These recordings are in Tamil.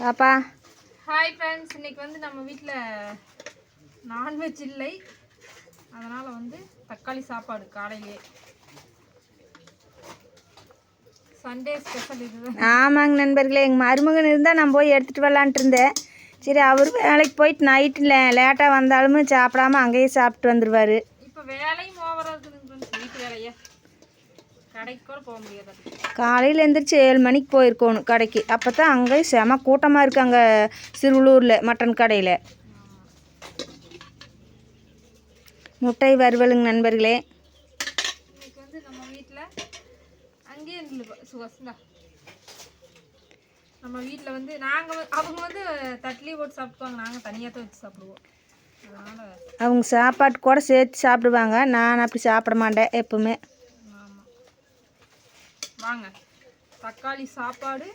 பாப்பா. ஹாய் ஃப்ரெண்ட்ஸ் இன்னைக்கு வந்து நம்ம வீட்டில் நான்வெஜ் இல்லை. அதனால் வந்து தக்காளி சாப்பாடு காலையிலே. சண்டே ஸ்பெஷல் இதுதான். ஆமாங்க நண்பர்களே எங்கள் மருமகன் இருந்தால் நான் போய் எடுத்துகிட்டு வரலான்ட்டு இருந்தேன். சரி அவர் வேலைக்கு போயிட்டு நைட்டில் லேட்டாக வந்தாலும் சாப்பிடாம அங்கேயே சாப்பிட்டு வந்துடுவார் இப்போ வேலையும் ஓவராக இருக்குதுங்க வீட்டு வேலையே கடைக்கு கூட போக முடியாது காலையில் எந்திரிச்சு ஏழு மணிக்கு போயிருக்கணும் கடைக்கு. அப்போ தான் அங்கே செம கூட்டமாக இருக்குது அங்கே சிறுவலூரில் மட்டன் கடையில். முட்டை வறுவலுங்க நண்பர்களே. நம்ம வீட்டில் வந்து நாங்கள் அவங்க வந்து தட்லி போட்டு சாப்பிடுவாங்க நாங்கள் தனியாக தான் வச்சு சாப்பிடுவோம். அவங்க சாப்பாட்டு கூட சேர்த்து சாப்பிடுவாங்க. நான் அப்படி சாப்பிட மாட்டேன் எப்பவுமே. வாங்க. தக்காளி சாப்பாடு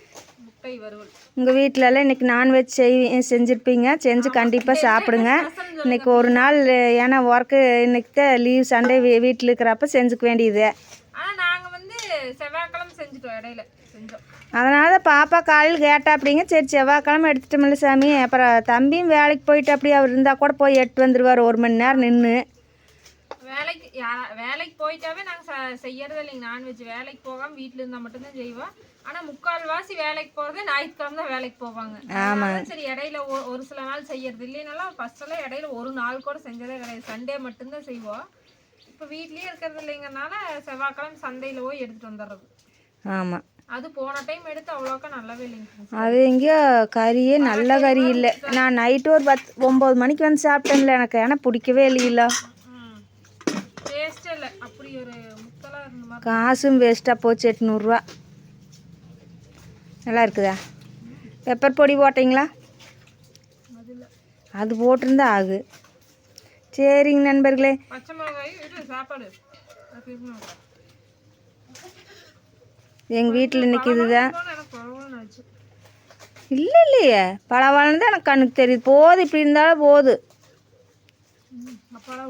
முட்டை வறுவல். உங்கள் வீட்டிலலாம் இன்றைக்கி நான்வெஜ் செய் செஞ்சுருப்பீங்க. செஞ்சு கண்டிப்பாக சாப்பிடுங்க. இன்னைக்கு ஒரு நாள் ஏன்னா ஒர்க்கு இன்னைக்கு தான் லீவ் சண்டே வீட்டில் இருக்கிறப்ப செஞ்சுக்க வேண்டியது. ஆனால் நாங்கள் வந்து செவ்வாய்க்கிழமை செஞ்சுட்டோம் இடையில. செஞ்சோம். அதனால தான் பாப்பா காலையில் கேட்டா அப்படிங்க. சரி செவ்வாய்க்கிழமை எடுத்துட்டோம்ல சாமி. அப்புறம் தம்பியும் வேலைக்கு போயிட்டு அப்படி அவர் இருந்தால் கூட போய் எடுத்து வந்துடுவார் ஒரு மணி நேரம் நின்று வேலைக்கு வேலைக்கு போயிட்டாவே நாங்கள் செய்யறது இல்லைங்க நான்வெஜ் வேலைக்கு போகாமல் வீட்டில் இருந்தால் மட்டும்தான் செய்வோம். ஆனால் முக்கால்வாசி வேலைக்கு போகிறது ஞாயிற்றுக்கிழமை தான் வேலைக்கு போவாங்க. சரி இடையில ஒரு சில நாள் செய்யறது இல்லைனாலும் ஃபர்ஸ்டெல்லாம் இடையில ஒரு நாள் கூட செஞ்சதே கிடையாது. சண்டே மட்டும்தான் செய்வோம். இப்போ வீட்லயே இருக்கிறது இல்லைங்கறனால செவ்வாய்க்கிழமை சந்தையில் போய் எடுத்துட்டு வந்துடுறது ஆமாம் அது போன டைம் எடுத்து அவ்வளோக்கா நல்லாவே இல்லைங்க அது எங்கேயோ கறியே நல்ல கறி இல்லை. நான் நைட்டு ஒரு பத்து ஒம்பது மணிக்கு வந்து சாப்பிட்டேன்ல எனக்கு. ஏன்னா பிடிக்கவே இல்லையில. காசும் வேஸ்ட்டாக போச்சு எட்நூறுரூவா நல்லா இருக்குதா பெப்பர் பொடி போட்டிங்களா? அது போட்டிருந்தா ஆகு. சரிங்க நண்பர்களே. எங்கள் வீட்டில் இன்னைக்கு இதுதான் இல்லை இல்லையே. பழவாழம் தான் எனக்கு கண்ணுக்கு தெரியுது. போதும் இப்படி இருந்தாலும் போதும் ம், அப்பாடா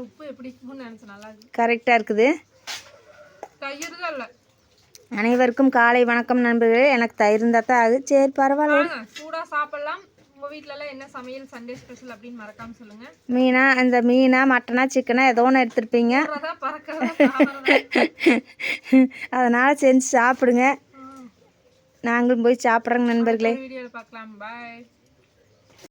அனைவருக்கும் காலை வணக்கம் நண்பர்களே. எனக்கு தயிர் இருந்தால் தான் ஆகுது சரி பரவாயில்ல. சூடாக சாப்பிடலாம். உங்கள் வீட்டிலலாம் என்ன சமையல் சண்டே ஸ்பெஷல் அப்படின்னு மறக்காம சொல்லுங்க. மீனா இந்த மீனா மட்டனா சிக்கனா ஏதோ ஒன்று எடுத்துருப்பீங்க. அதனால் செஞ்சு சாப்பிடுங்க. நாங்களும் போய் சாப்பிட்றோங்க நண்பர்களே. வீடியோவில் பார்க்கலாம். பாய்